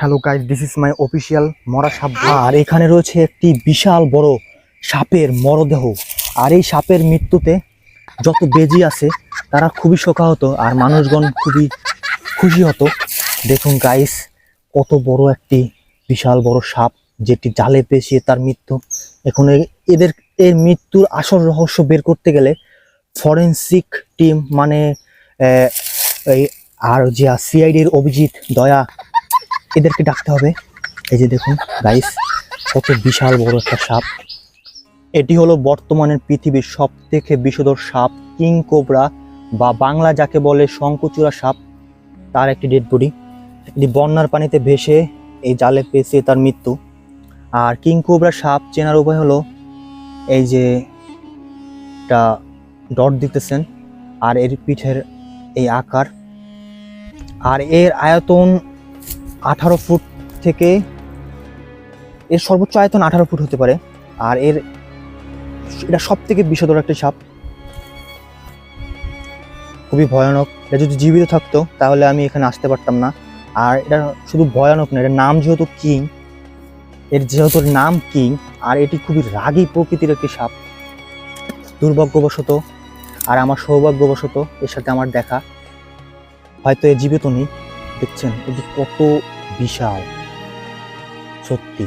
Hello guys this is my official মরা সাপ আর এখানে রয়েছে একটি বিশাল বড় সাপের মরদেহ। আর এই সাপের মৃত্যুতে যত বেজি আছে, তারা খুবই শোকাহত আর মানুষগণ খুবই খুশি হতো। দেখুন গাইস কত বড় একটি বিশাল বড় সাপ, যেটি জালে পেঁচিয়ে তার মৃত্যু। এখন এদের এর মৃত্যুর আসল রহস্য বের করতে গেলে ফরেন্সিক টিম মানে আর যে সিআইডির অভিজিৎ দয়া এদেরকে ডাকতে হবে। এই যে দেখুন গাইস কত বিশাল বড় একটা সাপ। এটি হলো বর্তমানের পৃথিবীর সব থেকে বিষধর সাপ, কিং কোবরা বা বাংলা যাকে বলে শঙ্কুচূড়া সাপ, তার একটি ডেড বডি এটি বন্যার পানিতে ভেসে এই জালে পেঁচিয়ে তার মৃত্যু। আর কিং কোবরা সাপ চেনার উপায় হলো এই যে একটা ডট দিতেছেন, আর এর পিঠের এই আকার। আর এর আয়তন আঠারো ফুট থেকে এর সর্বোচ্চ আয়তন আঠারো ফুট হতে পারে। আর এর এটা সব থেকে বিষধর একটা সাপ। খুবই ভয়ানক। এটা যদি জীবিত থাকতো, তাহলে আমি এখানে আসতে পারতাম না। আর এটা শুধু ভয়ানক না, এটার নাম যেহেতু কিং, এর যেহেতু নাম কিং, আর এটি খুবই রাগী প্রকৃতির একটি সাপ। দুর্ভাগ্যবশত, আর আমার সৌভাগ্যবশত, এর সাথে আমার দেখা। হয়তো এ জীবিত নেই। দেখছেন এটি কত বিশাল। সত্যি।